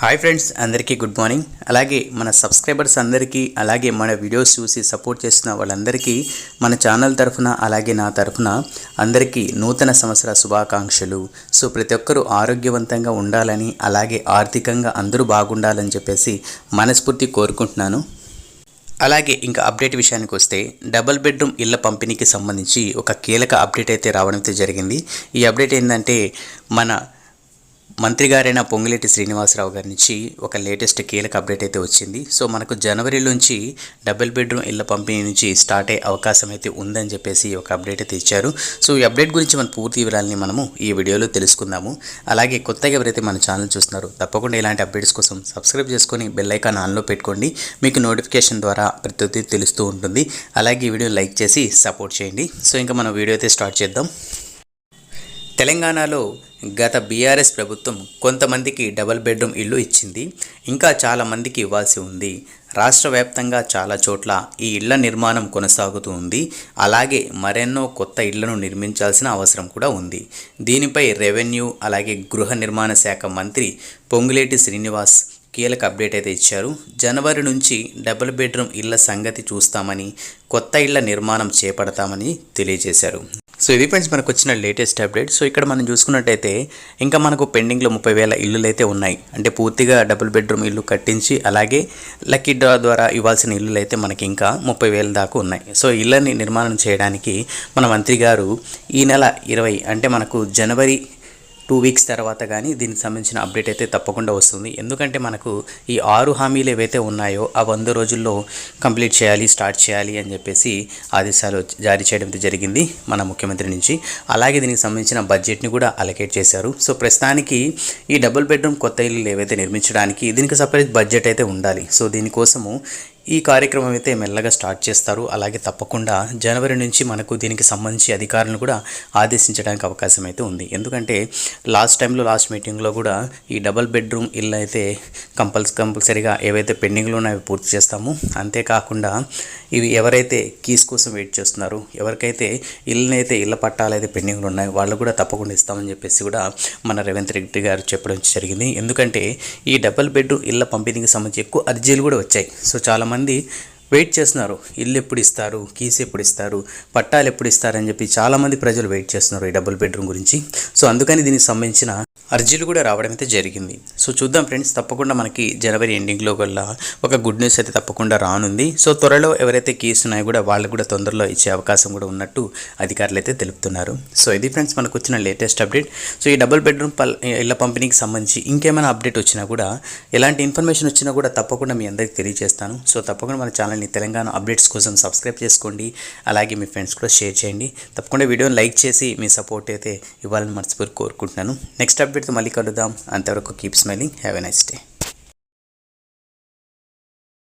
Hi friends అందరికీ good morning అలాగే మన సబ్స్క్రైబర్స్ అందరికీ అలాగే మన వీడియోస్ చూసి సపోర్ట్ చేస్తున్న వాళ్ళందరికీ మన ఛానల్ తరఫున అలాగే నా తరఫున అందరికీ నూతన సంవత్సర శుభాకాంక్షలు. సో ప్రతి ఒక్కరూ ఆరోగ్యవంతంగా ఉండాలని అలాగే ఆర్థికంగా అందరూ బాగుండాలని చెప్పేసి మనస్ఫూర్తి కోరుకుంటున్నాను. అలాగే ఇంకా అప్డేట్ విషయానికి వస్తే డబుల్ బెడ్రూమ్ ఇళ్ళ పంపిణీకి సంబంధించి ఒక కీలక అప్డేట్ అయితే రావడం అయితే జరిగింది. ఈ అప్డేట్ ఏంటంటే మన మంత్రి గారైన పొంగులేటి శ్రీనివాసరావు గారి నుంచి ఒక లేటెస్ట్ కీలక అప్డేట్ అయితే వచ్చింది. సో మనకు జనవరి నుంచి డబుల్ బెడ్రూమ్ ఇళ్ళ పంపిణీ నుంచి స్టార్ట్ అయ్యే అవకాశం అయితే ఉందని చెప్పేసి ఒక అప్డేట్ అయితే ఇచ్చారు. సో ఈ అప్డేట్ గురించి మన పూర్తి వివరాలని మనము ఈ వీడియోలో తెలుసుకుందాము. అలాగే కొత్తగా ఎవరైతే మన ఛానల్ చూస్తున్నారో తప్పకుండా ఇలాంటి అప్డేట్స్ కోసం సబ్స్క్రైబ్ చేసుకొని బెల్ ఐకాన్ ఆన్లో పెట్టుకోండి. మీకు నోటిఫికేషన్ ద్వారా ప్రతి తెలుస్తూ ఉంటుంది. అలాగే ఈ వీడియో లైక్ చేసి సపోర్ట్ చేయండి. సో ఇంకా మనం వీడియో అయితే స్టార్ట్ చేద్దాం. తెలంగాణలో గత బీఆర్ఎస్ ప్రభుత్వం కొంతమందికి డబల్ బెడ్రూమ్ ఇల్లు ఇచ్చింది ఇంకా చాలామందికి ఇవ్వాల్సి ఉంది. రాష్ట్ర వ్యాప్తంగా చాలా చోట్ల ఈ ఇళ్ళ నిర్మాణం కొనసాగుతూ ఉంది. అలాగే మరెన్నో కొత్త ఇళ్ళను నిర్మించాల్సిన అవసరం కూడా ఉంది. దీనిపై రెవెన్యూ అలాగే గృహ నిర్మాణ శాఖ మంత్రి పొంగులేటి శ్రీనివాస్ కీలక అప్డేట్ అయితే ఇచ్చారు. జనవరి నుంచి డబుల్ బెడ్రూమ్ ఇళ్ళ సంగతి చూస్తామని కొత్త ఇళ్ళ నిర్మాణం చేపడతామని తెలియజేశారు. సో ఇది ఫ్రెండ్స్ మనకు వచ్చిన లేటెస్ట్ అప్డేట్ సో ఇక్కడ మనం చూసుకున్నట్టయితే ఇంకా మనకు పెండింగ్లో ముప్పై వేల ఇల్లులు అయితే ఉన్నాయి. అంటే పూర్తిగా డబుల్ బెడ్రూమ్ ఇల్లు కట్టించి అలాగే లక్కీ డ్రా ద్వారా ఇవ్వాల్సిన ఇల్లులు అయితే మనకి ఇంకా ముప్పై వేల దాకా ఉన్నాయి. సో ఇళ్ళని నిర్మాణం చేయడానికి మన మంత్రి గారు ఈ నెల ఇరవై అంటే మనకు జనవరి టూ వీక్స్ తర్వాత కానీ దీనికి సంబంధించిన అప్డేట్ అయితే తప్పకుండా వస్తుంది. ఎందుకంటే మనకు ఈ ఆరు హామీలు ఏవైతే ఉన్నాయో ఆ వంద రోజుల్లో కంప్లీట్ చేయాలి స్టార్ట్ చేయాలి అని చెప్పేసి ఆదేశాలు జారీ చేయడం జరిగింది మన ముఖ్యమంత్రి నుంచి. అలాగే దీనికి సంబంధించిన బడ్జెట్ని కూడా అలకేట్ చేశారు. సో ప్రస్తుతానికి ఈ డబుల్ బెడ్రూమ్ కొత్త ఇల్లు ఏవైతే నిర్మించడానికి దీనికి సపరేట్ బడ్జెట్ అయితే ఉండాలి. సో దీనికోసము ఈ కార్యక్రమం అయితే మెల్లగా స్టార్ట్ చేస్తారు. అలాగే తప్పకుండా జనవరి నుంచి మనకు దీనికి సంబంధించి అధికారులను కూడా ఆదేశించడానికి అవకాశం అయితే ఉంది. ఎందుకంటే లాస్ట్ టైంలో లాస్ట్ మీటింగ్లో కూడా ఈ డబల్ బెడ్రూమ్ ఇల్లు అయితే కంపల్స్ కంపల్సరీగా ఏవైతే పెండింగ్లో ఉన్నాయో పూర్తి చేస్తాము. అంతేకాకుండా ఇవి ఎవరైతే కీస్ కోసం వెయిట్ చేస్తున్నారో ఎవరికైతే ఇల్లునైతే ఇళ్ళ పట్టాలు అయితే పెండింగ్లో ఉన్నాయో వాళ్ళు కూడా తప్పకుండా ఇస్తామని చెప్పేసి కూడా మన రేవంత్ రెడ్డి గారు చెప్పడం జరిగింది. ఎందుకంటే ఈ డబల్ బెడ్రూమ్ ఇళ్ళ పంపిణీకి సంబంధించి ఎక్కువ అర్జీలు కూడా వచ్చాయి. సో చాలామంది వెయిట్ చేస్తున్నారు. ఇల్లు ఎప్పుడు ఇస్తారు కీస్ ఎప్పుడు ఇస్తారు పట్టాలు ఎప్పుడు ఇస్తారని చెప్పి చాలామంది ప్రజలు వెయిట్ చేస్తున్నారు ఈ డబుల్ బెడ్రూమ్ గురించి. సో అందుకని దీనికి సంబంధించిన అర్జీలు కూడా రావడం అయితే జరిగింది. సో చూద్దాం ఫ్రెండ్స్ తప్పకుండా మనకి జనవరి ఎండింగ్లో వల్ల ఒక గుడ్ న్యూస్ అయితే తప్పకుండా రానుంది. సో త్వరలో ఎవరైతే కేసు ఉన్నాయో కూడా వాళ్ళు కూడా తొందరలో ఇచ్చే అవకాశం కూడా ఉన్నట్టు అధికారులు అయితే తెలుపుతున్నారు. సో ఇది ఫ్రెండ్స్ మనకు వచ్చిన లేటెస్ట్ అప్డేట్. సో ఈ డబుల్ బెడ్రూమ్ పల్ ఇళ్ళ పంపిణీకి సంబంధించి ఇంకేమైనా అప్డేట్ వచ్చినా కూడా ఎలాంటి ఇన్ఫర్మేషన్ వచ్చినా కూడా తప్పకుండా మీ అందరికి తెలియజేస్తాను. సో తప్పకుండా మన ఛానల్ని తెలంగాణ అప్డేట్స్ కోసం సబ్స్క్రైబ్ చేసుకోండి. అలాగే మీ ఫ్రెండ్స్ కూడా షేర్ చేయండి. తప్పకుండా వీడియోని లైక్ చేసి మీ సపోర్ట్ అయితే ఇవ్వాలని మర్చిపోయి కోరుకుంటున్నాను. నెక్స్ట్ అప్డేట్తో మళ్ళీ కలుద్దాం. అంతవరకు keep smiling have a nice day